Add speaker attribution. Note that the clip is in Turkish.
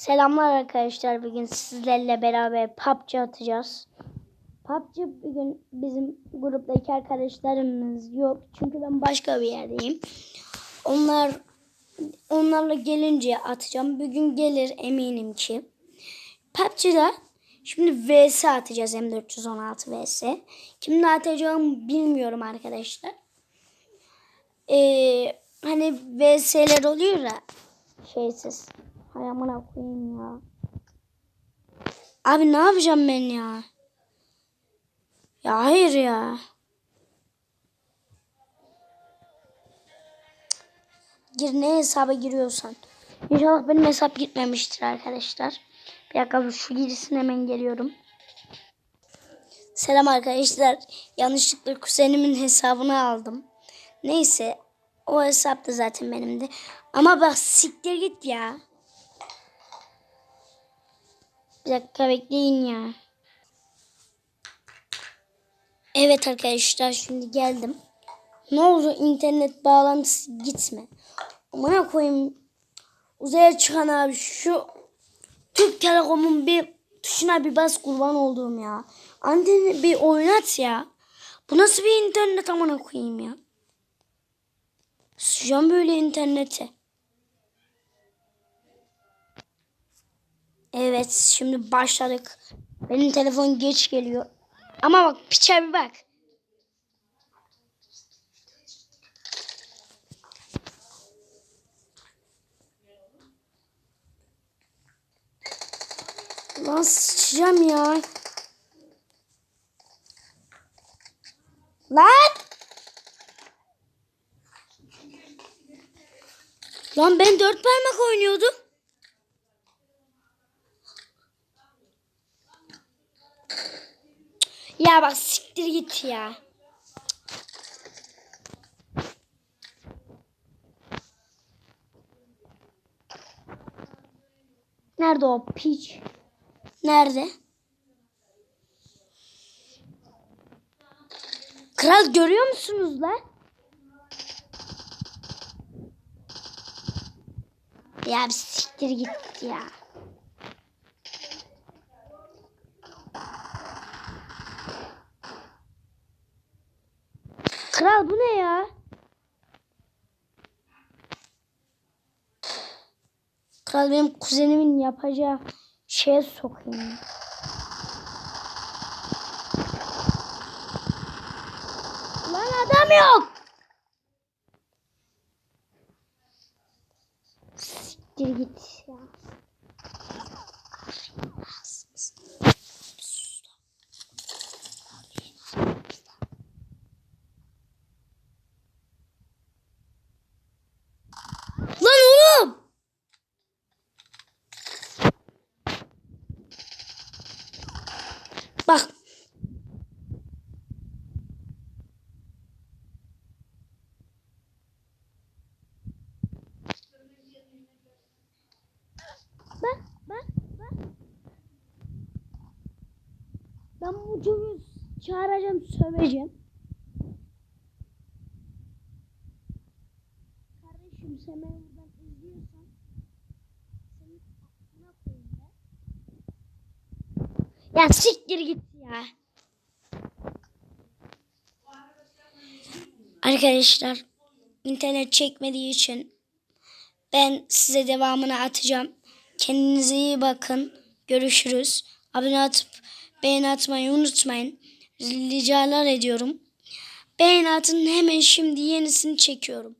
Speaker 1: Selamlar arkadaşlar. Bugün sizlerle beraber PUBG atacağız. PUBG bugün bizim gruptaki arkadaşlarımız yok. Çünkü ben başka bir yerdeyim. Onlar onlarla gelince atacağım. Bugün gelir eminim ki. PUBG'da şimdi VS atacağız. M416 VS. Kimle atacağımı bilmiyorum arkadaşlar. Ee, hani VS'ler oluyor ya şeysiz. Hay amına koyayım ya. Abi ne yapacağım ben ya? Ya hayır ya. Gir ne hesaba giriyorsan. İnşallah benim hesap gitmemiştir arkadaşlar. Bir dakika şu girsin hemen geliyorum. Selam arkadaşlar. Yanlışlıkla kuzenimin hesabını aldım. Neyse o hesap da zaten benimdi. Ama bak siktir git ya. Bir dakika bekleyin ya. Evet arkadaşlar şimdi geldim. Ne oldu internet bağlantısı gitme. Amına koyayım. Uzaya çıkan abi şu Türk Telekom'un bir tuşuna bir bas kurban olduğum ya. Anteni bir oynat ya. Bu nasıl bir internet amına koyayım ya. Sıcağım böyle internete. Evet şimdi başladık. Benim telefon geç geliyor. Ama bak piçe bir bak. Lan sıçacağım ya. Lan! Lan ben dört parmak oynuyordum. Ya bak siktir git ya. Nerede o piç? Nerede? Kral görüyor musunuz lan? Ya bir siktir git ya. Kral bu ne ya? Kral benim kuzenimin yapacağı şeye sokayım. Lan adam yok. Siktir git ya. Lan oğlum! Bak. Bak, bak, bak. Ben bu çocuğu çağıracağım, söveceğim. Kardeşim sen beni Ya siktir git ya. Arkadaşlar internet çekmediği için ben size devamını atacağım. Kendinize iyi bakın. Görüşürüz. Abone atıp beğeni atmayı unutmayın. Ricalar ediyorum. Beğeni atın hemen şimdi yenisini çekiyorum.